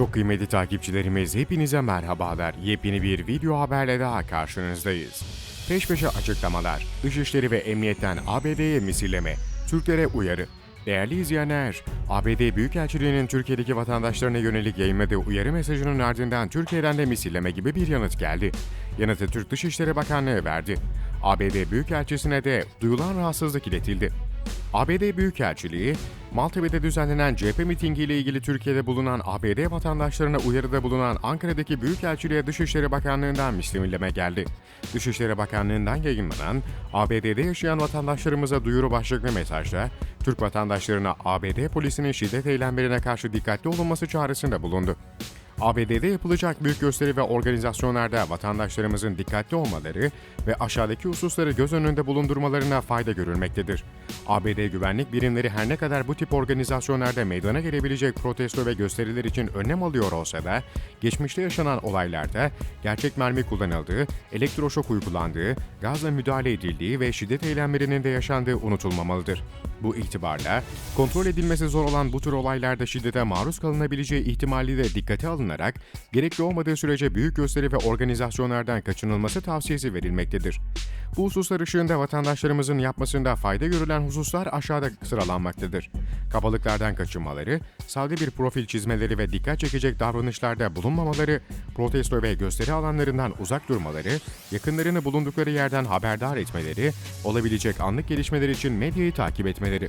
Çok kıymetli takipçilerimiz hepinize merhabalar. Yepyeni bir video haberle daha karşınızdayız. Peş peşe açıklamalar, Dışişleri ve Emniyet'ten ABD'ye misilleme, Türklere uyarı. Değerli izleyenler, ABD Büyükelçiliği'nin Türkiye'deki vatandaşlarına yönelik yayınladığı uyarı mesajının ardından Türkiye'den de misilleme gibi bir yanıt geldi. Yanıtı Türk Dışişleri Bakanlığı verdi. ABD Büyükelçisi'ne de duyulan rahatsızlık iletildi. ABD Büyükelçiliği, Maltepe'de düzenlenen CHP mitingiyle ilgili Türkiye'de bulunan ABD vatandaşlarına uyarıda bulunan Ankara'daki Büyükelçiliğe Dışişleri Bakanlığı'ndan mislimleme geldi. Dışişleri Bakanlığı'ndan yayınlanan ABD'de yaşayan vatandaşlarımıza duyuru başlıklı mesajda, Türk vatandaşlarına ABD polisinin şiddet eylemlerine karşı dikkatli olunması çağrısında bulundu. ABD'de yapılacak büyük gösteri ve organizasyonlarda vatandaşlarımızın dikkatli olmaları ve aşağıdaki hususları göz önünde bulundurmalarına fayda görülmektedir. ABD güvenlik birimleri her ne kadar bu tip organizasyonlarda meydana gelebilecek protesto ve gösteriler için önlem alıyor olsa da, geçmişte yaşanan olaylarda gerçek mermi kullanıldığı, elektroşok uygulandığı, gazla müdahale edildiği ve şiddet eylemlerinin de yaşandığı unutulmamalıdır. Bu itibarla, kontrol edilmesi zor olan bu tür olaylarda şiddete maruz kalınabileceği ihtimali de dikkate alınarak, gerekli olmadığı sürece büyük gösteri ve organizasyonlardan kaçınılması tavsiyesi verilmektedir. Bu hususlar ışığında vatandaşlarımızın yapmasında fayda görülen hususlar aşağıda sıralanmaktadır. Kabalıklardan kaçınmaları, sade bir profil çizmeleri ve dikkat çekecek davranışlarda bulunmamaları, protesto ve gösteri alanlarından uzak durmaları, yakınlarını bulundukları yerden haberdar etmeleri, olabilecek anlık gelişmeler için medyayı takip etmeleri.